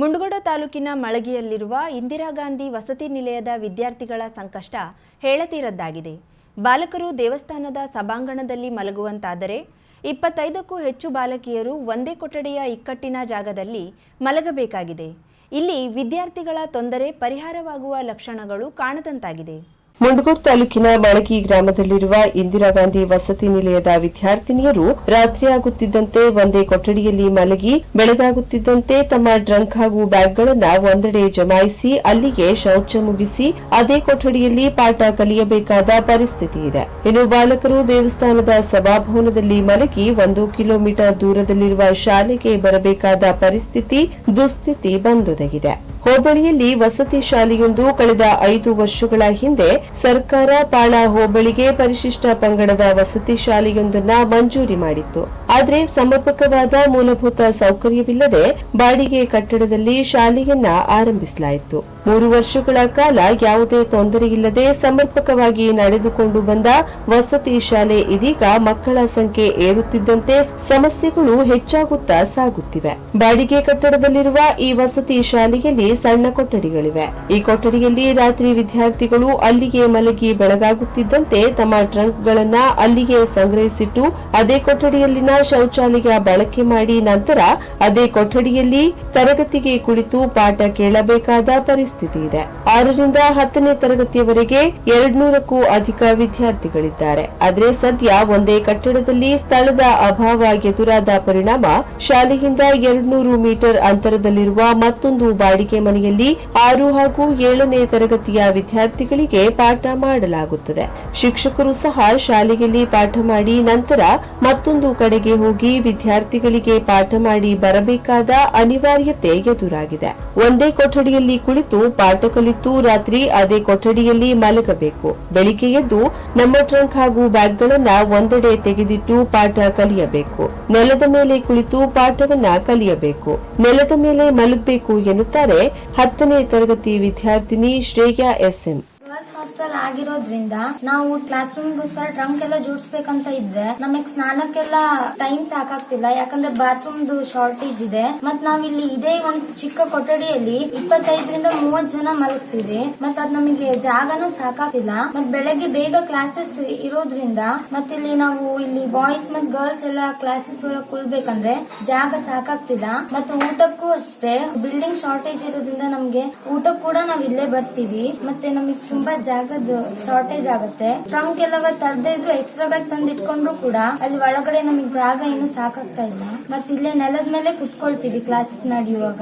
ಮುಂಡಗೋಡ ತಾಲೂಕಿನ ಮಳಗಿಯಲ್ಲಿರುವ ಇಂದಿರಾ ಗಾಂಧಿ ವಸತಿ ನಿಲಯದ ವಿದ್ಯಾರ್ಥಿಗಳ ಸಂಕಷ್ಟ ಹೇಳತೀರದ್ದಾಗಿದೆ. ಬಾಲಕರು ದೇವಸ್ಥಾನದ ಸಭಾಂಗಣದಲ್ಲಿ ಮಲಗುವಂತಾದರೆ ಇಪ್ಪತ್ತೈದಕ್ಕೂ ಹೆಚ್ಚು ಬಾಲಕಿಯರು ಒಂದೇ ಕೊಠಡಿಯ ಇಕ್ಕಟ್ಟಿನ ಜಾಗದಲ್ಲಿ ಮಲಗಬೇಕಾಗಿದೆ. ಇಲ್ಲಿ ವಿದ್ಯಾರ್ಥಿಗಳ ತೊಂದರೆ ಪರಿಹಾರವಾಗುವ ಲಕ್ಷಣಗಳು ಕಾಣದಂತಾಗಿದೆ. ಮುಂಡಗೋಡ್ ತಾಲೂಕಿನ ಮಳಗಿ ಗ್ರಾಮದಲ್ಲಿರುವ ಇಂದಿರಾ ಗಾಂಧಿ ವಸತಿ ನಿಲಯದ ವಿದ್ಯಾರ್ಥಿನಿಯರು ರಾತ್ರಿಯಾಗುತ್ತಿದ್ದಂತೆ ಒಂದೇ ಕೊಠಡಿಯಲ್ಲಿ ಮಲಗಿ, ಬೆಳಗಾಗುತ್ತಿದ್ದಂತೆ ತಮ್ಮ ಡ್ರಂಕ್ ಹಾಗೂ ಬ್ಯಾಗ್ಗಳನ್ನ ಒಂದೆಡೆ ಜಮಾಯಿಸಿ, ಅಲ್ಲಿಗೆ ಶೌಚ ಮುಗಿಸಿ, ಅದೇ ಕೊಠಡಿಯಲ್ಲಿ ಪಾಠ ಕಲಿಯಬೇಕಾದ ಪರಿಸ್ಥಿತಿ ಇದೆ. ಇನ್ನು ಬಾಲಕರು ದೇವಸ್ಥಾನದ ಸಭಾಭವನದಲ್ಲಿ ಮಲಗಿ ಒಂದು ಕಿಲೋಮೀಟರ್ ದೂರದಲ್ಲಿರುವ ಶಾಲೆಗೆ ಬರಬೇಕಾದ ಪರಿಸ್ಥಿತಿ, ದುಸ್ಥಿತಿ ಬಂದೊದಗಿದೆ. ಹೋಬಳಿಯಲ್ಲಿ ವಸತಿ ಶಾಲೆಯೊಂದು ಕಳೆದ ಐದು ವರ್ಷಗಳ ಹಿಂದೆ ಸರ್ಕಾರ ಪಾಳ ಹೋಬಳಿಗೆ ಪರಿಶಿಷ್ಟ ಪಂಗಡದ ವಸತಿ ಶಾಲೆಯೊಂದನ್ನ ಮಂಜೂರಿ ಮಾಡಿತ್ತು. ಆದರೆ ಸಮರ್ಪಕವಾದ ಮೂಲಭೂತ ಸೌಕರ್ಯವಿಲ್ಲದೆ ಬಾಡಿಗೆ ಕಟ್ಟಡದಲ್ಲಿ ಶಾಲೆಯನ್ನ ಆರಂಭಿಸಲಾಯಿತು. ಮೂರು ವರ್ಷಗಳ ಕಾಲ ಯಾವುದೇ ತೊಂದರೆಯಿಲ್ಲದೆ ಸಮರ್ಪಕವಾಗಿ ನಡೆದುಕೊಂಡು ಬಂದ ವಸತಿ ಶಾಲೆ ಇದೀಗ ಮಕ್ಕಳ ಸಂಖ್ಯೆ ಏರುತ್ತಿದ್ದಂತೆ ಸಮಸ್ಯೆಗಳು ಹೆಚ್ಚಾಗುತ್ತಾ ಸಾಗುತ್ತಿವೆ. ಬಾಡಿಗೆ ಕಟ್ಟಡದಲ್ಲಿರುವ ಈ ವಸತಿ ಶಾಲೆಯಲ್ಲಿ ಸಣ್ಣ ಕೊಠಡಿಗಳಿವೆ. ಈ ಕೊಠಡಿಯಲ್ಲಿ ರಾತ್ರಿ ವಿದ್ಯಾರ್ಥಿಗಳು ಅಲ್ಲಿಗೆ ಮಲಗಿ ಬೆಳಗಾಗುತ್ತಿದ್ದಂತೆ ತಮ್ಮ ಟ್ರಂಕ್ಗಳನ್ನ ಅಲ್ಲಿಗೆ ಸಂಗ್ರಹಿಸಿಟ್ಟು ಅದೇ ಕೊಠಡಿಯಲ್ಲಿನ ಶೌಚಾಲಯ ಬಳಕೆ ಮಾಡಿ ನಂತರ ಅದೇ ಕೊಠಡಿಯಲ್ಲಿ ತರಗತಿಗೆ ಕುಳಿತು ಪಾಠ ಕೇಳಬೇಕಾದ ಪರಿಸ್ಥಿತಿ ಇದೆ. ಆರರಿಂದ ಹತ್ತನೇ ತರಗತಿಯವರೆಗೆ ಎರಡ್ನೂರಕ್ಕೂ ಅಧಿಕ ವಿದ್ಯಾರ್ಥಿಗಳಿದ್ದಾರೆ. ಆದರೆ ಸದ್ಯ ಒಂದೇ ಕಟ್ಟಡದಲ್ಲಿ ಸ್ಥಳದ ಅಭಾವ ಎದುರಾದ ಪರಿಣಾಮ ಶಾಲೆಯಿಂದ ಎರಡ್ನೂರು ಮೀಟರ್ ಅಂತರದಲ್ಲಿರುವ ಮತ್ತೊಂದು ಬಾಡಿಗೆ ಮನೆಯಲ್ಲಿ ಆರು ಹಾಗೂ ಏಳನೇ ತರಗತಿಯ ವಿದ್ಯಾರ್ಥಿಗಳಿಗೆ ಪಾಠ ಮಾಡಲಾಗುತ್ತದೆ. ಶಿಕ್ಷಕರು ಸಹ ಶಾಲೆಯಲ್ಲಿ ಪಾಠ ಮಾಡಿ ನಂತರ ಮತ್ತೊಂದು ಕಡೆಗೆ ಹೋಗಿ ವಿದ್ಯಾರ್ಥಿಗಳಿಗೆ ಪಾಠ ಮಾಡಿ ಬರಬೇಕಾದ ಅನಿವಾರ್ಯತೆ ಎದುರಾಗಿದೆ. ಒಂದೇ ಕೊಠಡಿಯಲ್ಲಿ ಕುಳಿತು ಪಾಠ ಕಲಿತು ರಾತ್ರಿ ಅದೇ ಕೊಠಡಿಯಲ್ಲಿ ಮಲಗಬೇಕು. ಬೆಳಿಗ್ಗೆ ಎದ್ದು ನಮ್ಮ ಟ್ರಂಕ್ ಹಾಗೂ ಬ್ಯಾಗ್ಗಳನ್ನ ಒಂದೆಡೆ ತೆಗೆದಿಟ್ಟು ಪಾಠ ಕಲಿಯಬೇಕು. ನೆಲದ ಮೇಲೆ ಕುಳಿತು ಪಾಠವನ್ನ ಕಲಿಯಬೇಕು. ನೆಲದ ಮೇಲೆ ಮಲಗಬೇಕು ಎನ್ನುತ್ತಾರೆ ಹತ್ತನೇ ತರಗತಿ ವಿದ್ಯಾರ್ಥಿನಿ ಶ್ರೇಯಾ ಎಸ್ಎಂ. ಹಾಸ್ಟೆಲ್ ಆಗಿರೋದ್ರಿಂದ ನಾವು ಕ್ಲಾಸ್ ರೂಮ್ಗೋಸ್ಕರ ಟ್ರಂಕ್ ಎಲ್ಲ ಜೋಡಿಸ್ಬೇಕಂತ ಇದ್ರೆ ನಮಗ್ ಸ್ನಾನಕ್ಕೆಲ್ಲ ಟೈಮ್ ಸಾಕಾಗ್ತಿಲ್ಲ. ಯಾಕಂದ್ರೆ ಬಾತ್ರೂಮ್ ಶಾರ್ಟೇಜ್ ಇದೆ. ಮತ್ ನಾವಿಲ್ಲಿ ಇದೇ ಒಂದ್ ಚಿಕ್ಕ ಕೊಠಡಿಯಲ್ಲಿ ಇಪ್ಪತ್ತೈದರಿಂದ ಮೂವತ್ ಜನ ಮಲಗ್ತೀವಿ. ಮತ್ ಅದ್ ನಮಗೆ ಜಾಗನೂ ಸಾಕಾಗ್ತಿಲ್ಲ. ಮತ್ ಬೆಳಗ್ಗೆ ಬೇಗ ಕ್ಲಾಸಸ್ ಇರೋದ್ರಿಂದ ಮತ್ ಇಲ್ಲಿ ನಾವು ಇಲ್ಲಿ ಬಾಯ್ಸ್ ಮತ್ ಗರ್ಲ್ಸ್ ಎಲ್ಲ ಕ್ಲಾಸಸ್ ಒಳಗ್ ಕುಳ್ಬೇಕಂದ್ರೆ ಜಾಗ ಸಾಕಾಗ್ತಿಲ್ಲ. ಮತ್ತೆ ಊಟಕ್ಕೂ ಅಷ್ಟೇ ಬಿಲ್ಡಿಂಗ್ ಶಾರ್ಟೇಜ್ ಇರೋದ್ರಿಂದ ನಮ್ಗೆ ಊಟಕ್ಕೆ ಕೂಡ ನಾವ್ ಇಲ್ಲೇ ಬರ್ತೀವಿ. ಮತ್ತೆ ನಮಗೆ ತುಂಬಾ ಜಾಗದ ಶಾರ್ಟೇಜ್ ಆಗುತ್ತೆ. ಟ್ರಂಕ್ ಎಲ್ಲ ತರದೇ ಇದ್ರು ಎಕ್ಸ್ಟ್ರಾ ಬ್ಯಾಗ್ ತಂದು ಇಟ್ಕೊಂಡ್ರು ಕೂಡ ಅಲ್ಲಿ ಒಳಗಡೆ ನಮಗೆ ಜಾಗ ಏನು ಸಾಕಾಗ್ತಾ ಇಲ್ಲ. ಮತ್ತೆ ಇಲ್ಲೇ ನೆಲದ ಮೇಲೆ ಕುತ್ಕೊಳ್ತೀವಿ ಕ್ಲಾಸಸ್ ನಡೆಯುವಾಗ.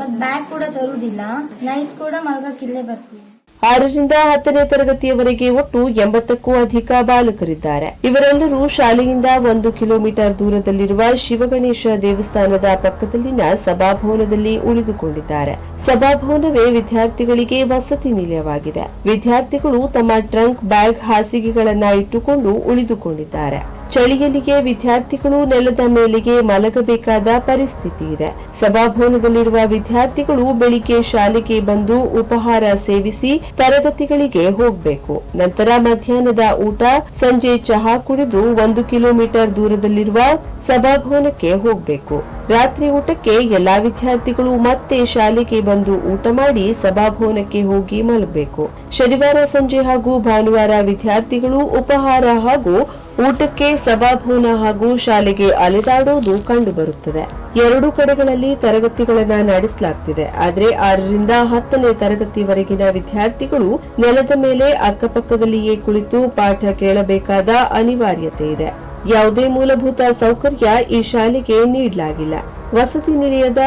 ಮತ್ ಬ್ಯಾಗ್ ಕೂಡ ತರುದಿಲ್ಲ. ನೈಟ್ ಕೂಡ ಮಲ್ಗಕ್ ಇಲ್ಲೇ ಬರ್ತೀವಿ. ಆರರಿಂದ ಹತ್ತನೇ ತರಗತಿಯವರೆಗೆ ಒಟ್ಟು ಎಂಬತ್ತಕ್ಕೂ ಅಧಿಕ ಬಾಲಕರಿದ್ದಾರೆ. ಇವರೆಲ್ಲರೂ ಶಾಲೆಯಿಂದ ಒಂದು ಕಿಲೋಮೀಟರ್ ದೂರದಲ್ಲಿರುವ ಶಿವಗಣೇಶ ದೇವಸ್ಥಾನದ ಪಕ್ಕದಲ್ಲಿನ ಸಭಾಭವನದಲ್ಲಿ ಉಳಿದುಕೊಂಡಿದ್ದಾರೆ. ಸಭಾಭವನವೇ ವಿದ್ಯಾರ್ಥಿಗಳಿಗೆ ವಸತಿ ನಿಲಯವಾಗಿದೆ. ವಿದ್ಯಾರ್ಥಿಗಳು ತಮ್ಮ ಟ್ರಂಕ್ ಬ್ಯಾಗ್ ಹಾಸಿಗೆಗಳನ್ನ ಇಟ್ಟುಕೊಂಡು ಉಳಿದುಕೊಂಡಿದ್ದಾರೆ. ಚಳಿಯಲಿಗೆ ವಿದ್ಯಾರ್ಥಿಗಳು ನೆಲದ ಮೇಲೆಗೆ ಮಲಗಬೇಕಾದ ಪರಿಸ್ಥಿತಿ ಇದೆ. ಸಭಾಭವನದಲ್ಲಿರುವ ವಿದ್ಯಾರ್ಥಿಗಳು ಬೆಳಿಗ್ಗೆ ಶಾಲೆಗೆ ಬಂದು ಉಪಹಾರ ಸೇವಿಸಿ ತರಗತಿಗಳಿಗೆ ಹೋಗಬೇಕು. ನಂತರ ಮಧ್ಯಾಹ್ನದ ಊಟ, ಸಂಜೆ ಚಹಾ ಕುಡಿದು ಒಂದು ಕಿಲೋಮೀಟರ್ ದೂರದಲ್ಲಿರುವ ಸಭಾಭವನಕ್ಕೆ ಹೋಗಬೇಕು. ರಾತ್ರಿ ಊಟಕ್ಕೆ ಎಲ್ಲಾ ವಿದ್ಯಾರ್ಥಿಗಳು ಮತ್ತೆ ಶಾಲೆಗೆ ಬಂದು ಊಟ ಮಾಡಿ ಸಭಾಭವನಕ್ಕೆ ಹೋಗಿ ಮಲಗಬೇಕು. ಶನಿವಾರ ಸಂಜೆ ಹಾಗೂ ಭಾನುವಾರ ವಿದ್ಯಾರ್ಥಿಗಳು ಉಪಹಾರ ಹಾಗೂ ಊಟಕ್ಕೆ ಸಭಾಭವನ ಹಾಗೂ ಶಾಲೆಗೆ ಅಲೆದಾಡೋದು ಕಂಡುಬರುತ್ತದೆ. ಎರಡು ಕಡೆಗಳಲ್ಲಿ ತರಗತಿಗಳನ್ನು ನಡೆಸಲಾಗ್ತಿದೆ. ಆದರೆ ಆರರಿಂದ ಹತ್ತನೇ ತರಗತಿವರೆಗಿನ ವಿದ್ಯಾರ್ಥಿಗಳು ನೆಲದ ಮೇಲೆ ಅಕ್ಕಪಕ್ಕದಲ್ಲಿಯೇ ಕುಳಿತು ಪಾಠ ಕೇಳಬೇಕಾದ ಅನಿವಾರ್ಯತೆ ಇದೆ. ಯಾವುದೇ ಮೂಲಭೂತ ಸೌಕರ್ಯ ಈ ಶಾಲೆಗೆ ನೀಡಲಾಗಿಲ್ಲ. ವಸತಿ ನಿಲಯದ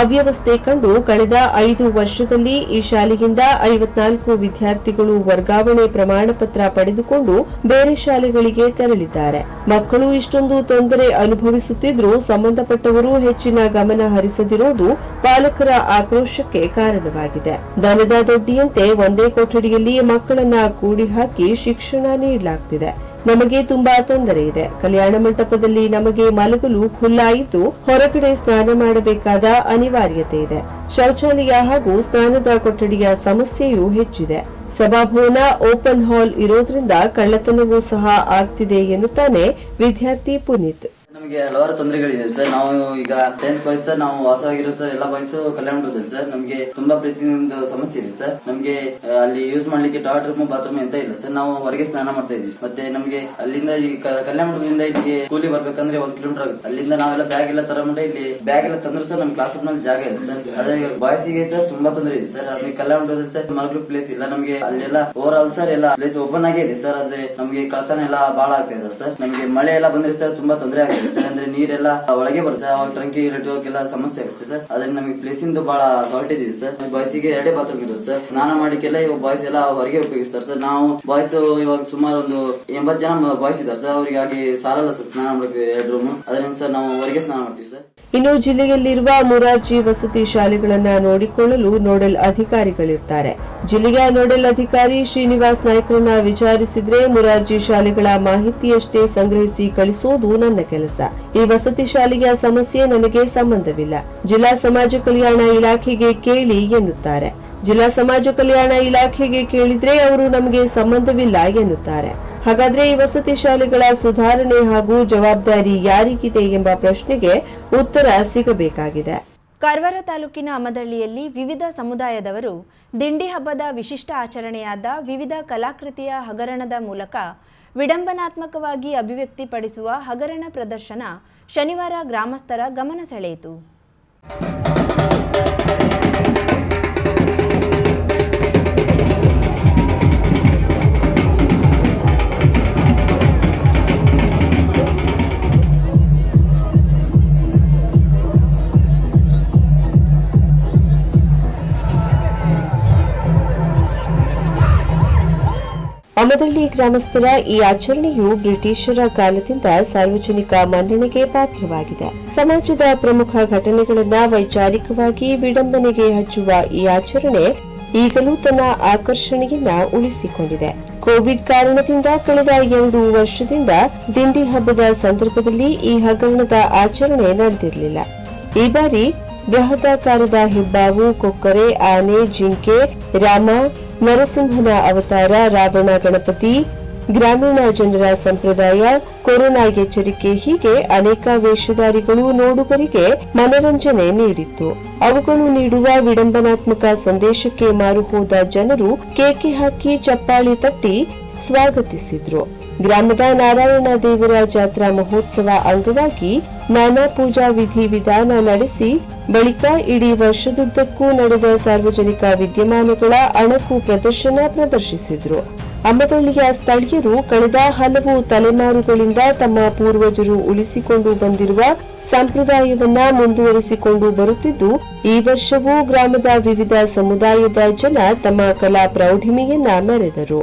ಅವ್ಯವಸ್ಥೆ ಕಂಡು ಕಳೆದ ಐದು ವರ್ಷದಲ್ಲಿ ಈ ಶಾಲೆಯಿಂದ ಐವತ್ನಾಲ್ಕು ವಿದ್ಯಾರ್ಥಿಗಳು ವರ್ಗಾವಣೆ ಪ್ರಮಾಣ ಪತ್ರ ಪಡೆದುಕೊಂಡು ಬೇರೆ ಶಾಲೆಗಳಿಗೆ ತೆರಳಿದ್ದಾರೆ. ಮಕ್ಕಳು ಇಷ್ಟೊಂದು ತೊಂದರೆ ಅನುಭವಿಸುತ್ತಿದ್ರೂ ಸಂಬಂಧಪಟ್ಟವರು ಹೆಚ್ಚಿನ ಗಮನ ಹರಿಸದಿರುವುದು ಪಾಲಕರ ಆಕ್ರೋಶಕ್ಕೆ ಕಾರಣವಾಗಿದೆ. ದನದ ದೊಡ್ಡಿಯಂತೆ ಒಂದೇ ಕೊಠಡಿಯಲ್ಲಿ ಮಕ್ಕಳನ್ನ ಕೂಡಿ ಹಾಕಿ ಶಿಕ್ಷಣ ನೀಡಲಾಗ್ತಿದೆ. ನಮಗೆ ತುಂಬಾ ತೊಂದರೆ ಇದೆ. ಕಲ್ಯಾಣ ಮಂಟಪದಲ್ಲಿ ನಮಗೆ ಮಲಗಲು ಖುಲ್ಲಾಯಿತು. ಹೊರಗಡೆ ಸ್ನಾನ ಮಾಡಬೇಕಾದ ಅನಿವಾರ್ಯತೆ ಇದೆ. ಶೌಚಾಲಯ ಹಾಗೂ ಸ್ನಾನದ ಕೊಠಡಿಯ ಸಮಸ್ಯೆಯೂ ಹೆಚ್ಚಿದೆ. ಸಭಾಭವನ ಓಪನ್ ಹಾಲ್ ಇರೋದ್ರಿಂದ ಕಳ್ಳತನವೂ ಸಹ ಆಗ್ತಿದೆ ಎನ್ನುತ್ತಾನೆ ವಿದ್ಯಾರ್ಥಿ ಪುನೀತ್. ನಮಗೆ ಹಲವಾರು ತೊಂದರೆಗಳಿದೆ ಸರ್. ನಾವು ಈಗ ಟೆಂತ್ ಬಾಯ್ಸ್ ಸರ್, ನಾವು ವಾಸವಾಗಿರೋ ಸರ್, ಎಲ್ಲ ಬಾಯ್ಸ್ ಕಲ್ಯಾಣ ಮಂಟಪದಲ್ಲಿ ಸರ್. ನಮಗೆ ತುಂಬಾ ಪ್ರೀತಿಯಿಂದ ಸಮಸ್ಯೆ ಇದೆ ಸರ್. ನಮಗೆ ಅಲ್ಲಿ ಯೂಸ್ ಮಾಡ್ಲಿಕ್ಕೆ ಟಾಯ್ಲೆಟ್ ರೂಮ್ ಬಾತ್ರೂಮ್ ಎಂತ ಇಲ್ಲ ಸರ್. ನಾವು ಹೊರಗೆ ಸ್ನಾನ ಮಾಡ್ತಾ ಇದ್ವಿ ಮತ್ತೆ ನಮಗೆ ಅಲ್ಲಿಂದ ಈ ಕಲ್ಯಾಣ ಮಂಟಪದಿಂದ ಇಲ್ಲಿಗೆ ಕೂಲಿ ಬರ್ಬೇಕಂದ್ರೆ ಒಂದ್ ಕಿಲೋಮೀಟರ್ ಆಗುತ್ತೆ. ಅಲ್ಲಿಂದ ನಾವೆಲ್ಲ ಬ್ಯಾಗ್ ಎಲ್ಲ ತರಮುಂಡೆ ಇಲ್ಲಿ ಬ್ಯಾಗ್ ಎಲ್ಲ ತಂದ್ರು ಸರ್ ನಮ್ ಕ್ಲಾಸ್ ರೂಮ್ನಲ್ಲಿ ಜಾಗ ಇದೆ ಸರ್. ಅದೇ ಬಾಯ್ಸ್ಗೆ ಸರ್ ತುಂಬಾ ತೊಂದರೆ ಇದೆ ಸರ್. ಅಲ್ಲಿ ಕಲ್ಯಾಣ ಮಂಟಪದಲ್ಲಿ ಸರ್ ಮಲಗಲು ಪ್ಲೇಸ್ ಇಲ್ಲ. ನಮಗೆ ಅಲ್ಲೆಲ್ಲ ಓವರ್ ಆಲ್ ಸರ್ ಎಲ್ಲ ಪ್ಲೇಸ್ ಓಪನ್ ಆಗಿದೆ ಸರ್. ಆದ್ರೆ ನಮಗೆ ಕಳ್ತನ ಎಲ್ಲ ಬಹಳ ಆಗ್ತಾ ಇದೆ ಸರ್. ನಮಗೆ ಮಳೆ ಎಲ್ಲ ಬಂದ್ರೆ ಸರ್ ತುಂಬಾ ತೊಂದರೆ ಆಗ್ತಿದೆ ಸರ್. ಅಂದ್ರೆ ನೀರೆಲ್ಲ ಒಳಗೆ ಬರುತ್ತೆ. ಅವಾಗ ಟ್ರಂಕಿ ಇಟ್ಟೋಕೆಲ್ಲ ಸಮಸ್ಯೆ ಆಗುತ್ತೆ ಸರ್. ಅದ್ರಿಂದ ನಮಗೆ ಪ್ಲೇಸ್ ಇಂದ ಬಹಳ ಶಾರ್ಟೇಜ್ ಇದೆ ಸರ್. ಬಾಯ್ಸ್ಗೆ ಎರಡೇ ಬಾತ್ರೂಮ್ ಇರುತ್ತೆ ಸರ್. ಸ್ನಾನ ಮಾಡಿಕೆಲ್ಲ ಇವಾಗ ಬಾಯ್ಸ್ ಎಲ್ಲ ಹೊರಗೆ ಉಪಯೋಗಿಸ್ತಾರೆ ಸರ್. ನಾವು ಬಾಯ್ಸ್ ಇವಾಗ ಸುಮಾರು ಒಂದು ಎಂಬತ್ತು ಜನ ಬಾಯ್ಸ್ ಇದ್ದಾರೆ ಸರ್. ಅವರಿಗಾಗಿ ಸಾಲಲ್ಲ ಸರ್ ಸ್ನಾನ ಮಾಡಕ್ಕೆ ಎರಡು ರೂಮ್ ಅದರಿಂದ ಸರ್ ನಾವು ಹೊರಗೆ ಸ್ನಾನ ಮಾಡ್ತೀವಿ ಸರ್. ಇನ್ನು ಜಿಲ್ಲೆಯಲ್ಲಿರುವ ಮುರಾರ್ಜಿ ವಸತಿ ಶಾಲೆಗಳನ್ನ ನೋಡಿಕೊಳ್ಳಲು ನೋಡಲ್ ಅಧಿಕಾರಿಗಳಿರ್ತಾರೆ. ಜಿಲ್ಲೆಯ ನೋಡೆಲ್ ಅಧಿಕಾರಿ ಶ್ರೀನಿವಾಸ್ ನಾಯ್ಕರನ್ನ ವಿಚಾರಿಸಿದ್ರೆ ಮುರಾರ್ಜಿ ಶಾಲೆಗಳ ಮಾಹಿತಿಯಷ್ಟೇ ಸಂಗ್ರಹಿಸಿ ಕಳಿಸೋದು ನನ್ನ ಕೆಲಸ. ಈ ವಸತಿ ಶಾಲೆಯ ಸಮಸ್ಯೆ ನನಗೆ ಸಂಬಂಧವಿಲ್ಲ. ಜಿಲ್ಲಾ ಸಮಾಜ ಕಲ್ಯಾಣ ಇಲಾಖೆಗೆ ಕೇಳಿ ಎನ್ನುತ್ತಾರೆ. ಜಿಲ್ಲಾ ಸಮಾಜ ಕಲ್ಯಾಣ ಇಲಾಖೆಗೆ ಕೇಳಿದ್ರೆ ಅವರು ನಮಗೆ ಸಂಬಂಧವಿಲ್ಲ ಎನ್ನುತ್ತಾರೆ. ಹಾಗಾದ್ರೆ ಈ ವಸತಿ ಶಾಲೆಗಳ ಸುಧಾರಣೆ ಹಾಗೂ ಜವಾಬ್ದಾರಿ ಯಾರಿಗಿದೆ ಎಂಬ ಪ್ರಶ್ನೆಗೆ ಉತ್ತರ ಸಿಗಬೇಕಾಗಿದೆ. ಕಾರವಾರ ತಾಲೂಕಿನ ಅಮದಳ್ಳಿಯಲ್ಲಿ ವಿವಿಧ ಸಮುದಾಯದವರು ದಿಂಡಿ ಹಬ್ಬದ ವಿಶಿಷ್ಟ ಆಚರಣೆಯಾದ ವಿವಿಧ ಕಲಾಕೃತಿಯ ಹಗರಣದ ಮೂಲಕ ವಿಡಂಬನಾತ್ಮಕವಾಗಿ ಅಭಿವ್ಯಕ್ತಿಪಡಿಸುವ ಹಗರಣ ಪ್ರದರ್ಶನ ಶನಿವಾರ ಗ್ರಾಮಸ್ಥರ ಗಮನ ಸೆಳೆಯಿತು. ಅಮದಳ್ಳಿ ಗ್ರಾಮಸ್ಥರ ಈ ಆಚರಣೆಯು ಬ್ರಿಟಿಷರ ಕಾಲದಿಂದ ಸಾರ್ವಜನಿಕ ಮನ್ನಣೆಗೆ ಪಾತ್ರವಾಗಿದೆ. ಸಮಾಜದ ಪ್ರಮುಖ ಘಟನೆಗಳನ್ನ ವೈಚಾರಿಕವಾಗಿ ವಿಡಂಬನೆಗೆ ಹಚ್ಚುವ ಈ ಆಚರಣೆ ಈಗಲೂ ತನ್ನ ಆಕರ್ಷಣೆಯನ್ನ ಉಳಿಸಿಕೊಂಡಿದೆ. ಕೋವಿಡ್ ಕಾರಣದಿಂದ ಕಳೆದ ಎರಡು ವರ್ಷದಿಂದ ದಿಂಡಿ ಹಬ್ಬದ ಸಂದರ್ಭದಲ್ಲಿ ಈ ಹಗರಣದ ಆಚರಣೆ ನಡೆದಿರಲಿಲ್ಲ. ಈ ಬಾರಿ ಬೃಹದಾಕಾರದ ಹೆಬ್ಬಾವು, ಕೊಕ್ಕರೆ, ಆನೆ, ಜಿಂಕೆ, ರಾಮ ನರಸಿಂಹನ ಅವತಾರ ರಾವಣ ಗಣಪತಿ, ಗ್ರಾಮೀಣ ಜನರ ಸಂಪ್ರದಾಯ, ಕೊರೋನಾ ಎಚ್ಚರಿಕೆ ಹೀಗೆ ಅನೇಕ ವೇಷಧಾರಿಗಳು ನೋಡುಗರಿಗೆ ಮನರಂಜನೆ ನೀಡಿತ್ತು. ಅವುಗಳು ನೀಡುವ ವಿಡಂಬನಾತ್ಮಕ ಸಂದೇಶಕ್ಕೆ ಮಾರುಹೋದ ಜನರು ಕೇಕೆ ಹಾಕಿ ಚಪ್ಪಾಳಿ ತಟ್ಟಿ ಸ್ವಾಗತಿಸಿದ್ರು. ಗ್ರಾಮದ ನಾರಾಯಣ ದೇವರ ಜಾತ್ರಾ ಮಹೋತ್ಸವ ಅಂಗವಾಗಿ ನಾನಾ ಪೂಜಾ ವಿಧಿ ವಿಧಾನ ನಡೆಸಿ ಬಳಿಕ ಇಡೀ ವರ್ಷದುದ್ದಕ್ಕೂ ನಡೆದ ಸಾರ್ವಜನಿಕ ವಿದ್ಯಮಾನಗಳ ಅಣಕು ಪ್ರದರ್ಶನ ಪ್ರದರ್ಶಿಸಿದರು. ಅಮ್ಮದಳ್ಳಿಯ ಸ್ಥಳೀಯರು ಕಳೆದ ಹಲವು ತಲೆಮಾರುಗಳಿಂದ ತಮ್ಮ ಪೂರ್ವಜರು ಉಳಿಸಿಕೊಂಡು ಬಂದಿರುವ ಸಂಪ್ರದಾಯವನ್ನ ಮುಂದುವರಿಸಿಕೊಂಡು ಬರುತ್ತಿದ್ದು, ಈ ವರ್ಷವೂ ಗ್ರಾಮದ ವಿವಿಧ ಸಮುದಾಯದ ಜನ ತಮ್ಮ ಕಲಾ ಪ್ರೌಢಿಮೆಯನ್ನ ಮೆರೆದರು.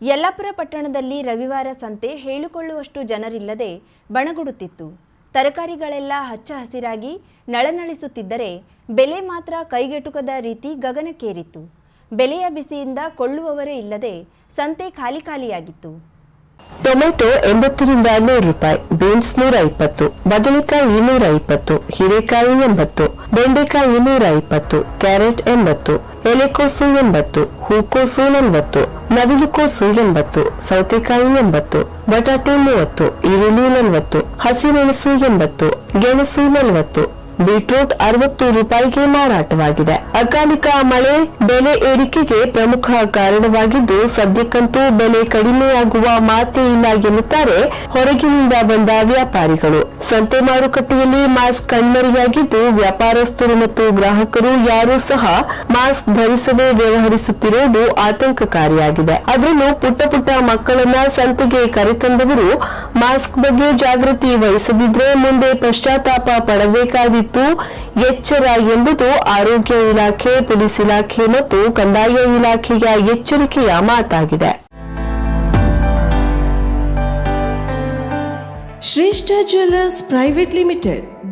ಯಲ್ಲಾಪುರ ಪಟ್ಟಣದಲ್ಲಿ ರವಿವಾರ ಸಂತೆ ಹೇಳಿಕೊಳ್ಳುವಷ್ಟು ಜನರಿಲ್ಲದೆ ಬಣಗುಡುತ್ತಿತ್ತು. ತರಕಾರಿಗಳೆಲ್ಲ ಹಚ್ಚ ಹಸಿರಾಗಿ ನಳನಳಿಸುತ್ತಿದ್ದರೆ ಬೆಲೆ ಮಾತ್ರ ಕೈಗೆಟುಕದ ರೀತಿ ಗಗನಕ್ಕೇರಿತ್ತು. ಬೆಲೆಯ ಬಿಸಿಯಿಂದ ಕೊಳ್ಳುವವರೇ ಇಲ್ಲದೆ ಸಂತೆ ಖಾಲಿ ಖಾಲಿಯಾಗಿತ್ತು. ಟೊಮೆಟೊ ಎಂಬತ್ತರಿಂದ ನೂರು ರೂಪಾಯಿ, ಬೀನ್ಸ್ ನೂರ ಇಪ್ಪತ್ತು, ಬದನೆಕಾಯಿ ನೂರ ಇಪ್ಪತ್ತು, ಹೀರೆಕಾಯಿ ಎಂಬತ್ತು, ಬೆಂಡೆಕಾಯಿ ನೂರ ಇಪ್ಪತ್ತು, ಕ್ಯಾರೆಟ್ ಎಂಬತ್ತು ಎಲೆಕೋಸು ಎಂಬತ್ತು, ಹೂಕೋಸು ನಲವತ್ತು ನವಿಲುಕೋಸು ಎಂಬತ್ತು, ಸೌತೆಕಾಯಿ ಎಂಬತ್ತು, ಬಟಾಟೆ ಮೂವತ್ತು, ಈರುಳ್ಳಿ ನಲವತ್ತು, ಹಸಿಮೆಣಸು ಎಂಬತ್ತು, ಗೆಣಸು ನಲವತ್ತು ಬೀಟ್ರೂಟ್ ಅರವತ್ತು ರೂಪಾಯಿಗೆ ಮಾರಾಟವಾಗಿದೆ. ಅಕಾಲಿಕ ಮಳೆ, ಬೆಲೆ ಏರಿಕೆಗೆ ಪ್ರಮುಖ ಕಾರಣವಾಗಿದ್ದು ಸದ್ಯಕ್ಕಂತೂ ಬೆಲೆ ಕಡಿಮೆಯಾಗುವ ಮಾತೇ ಇಲ್ಲ ಎನ್ನುತ್ತಾರೆ ಹೊರಗಿನಿಂದ ಬಂದ ವ್ಯಾಪಾರಿಗಳು. ಸಂತೆ ಮಾರುಕಟ್ಟೆಯಲ್ಲಿ ಮಾಸ್ಕ್ ಕಣ್ಮರೆಯಾಗಿದ್ದು ವ್ಯಾಪಾರಸ್ಥರು ಮತ್ತು ಗ್ರಾಹಕರು ಯಾರೂ ಸಹ ಮಾಸ್ಕ್ ಧರಿಸದೆ ವ್ಯವಹರಿಸುತ್ತಿರುವುದು ಆತಂಕಕಾರಿಯಾಗಿದೆ. ಅದರಲ್ಲೂ ಪುಟ್ಟ ಪುಟ್ಟ ಮಕ್ಕಳನ್ನ ಸಂತೆಗೆ ಕರೆತಂದವರು ಮಾಸ್ಕ್ ಬಗ್ಗೆ ಜಾಗೃತಿ ವಹಿಸದಿದ್ರೆ ಮುಂದೆ ಪಶ್ಚಾತ್ತಾಪ ಪಡಬೇಕಾದಿತ್ತು ಎಚ್ಚರ ಎಂಬುದು ಆರೋಗ್ಯ ಇಲಾಖೆ, ಪೊಲೀಸ್ ಇಲಾಖೆ ಮತ್ತು ಕಂದಾಯ ಇಲಾಖೆಯ ಎಚ್ಚರಿಕೆಯ ಮಾತಾಗಿದೆ. Shreshtha jewellers private limited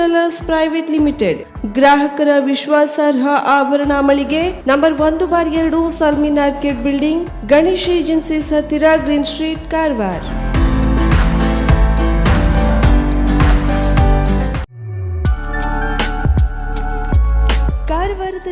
jewellers private limited ಗ್ರಾಹಕರ ವಿಶ್ವಾಸಾರ್ಹ ಆಭರಣ ಮಳಿಗೆ ನಂಬರ್ ಒಂದು ಬಾರ್ ಎರಡು ಸಲ್ಮಿನ್ ಆರ್ಕಿಡ್ ಬಿಲ್ಡಿಂಗ್ ಗಣೇಶ್ ಏಜೆನ್ಸೀಸ್ ಹತ್ತಿರ ಗ್ರೀನ್ ಸ್ಟ್ರೀಟ್ ಕಾರವಾರ್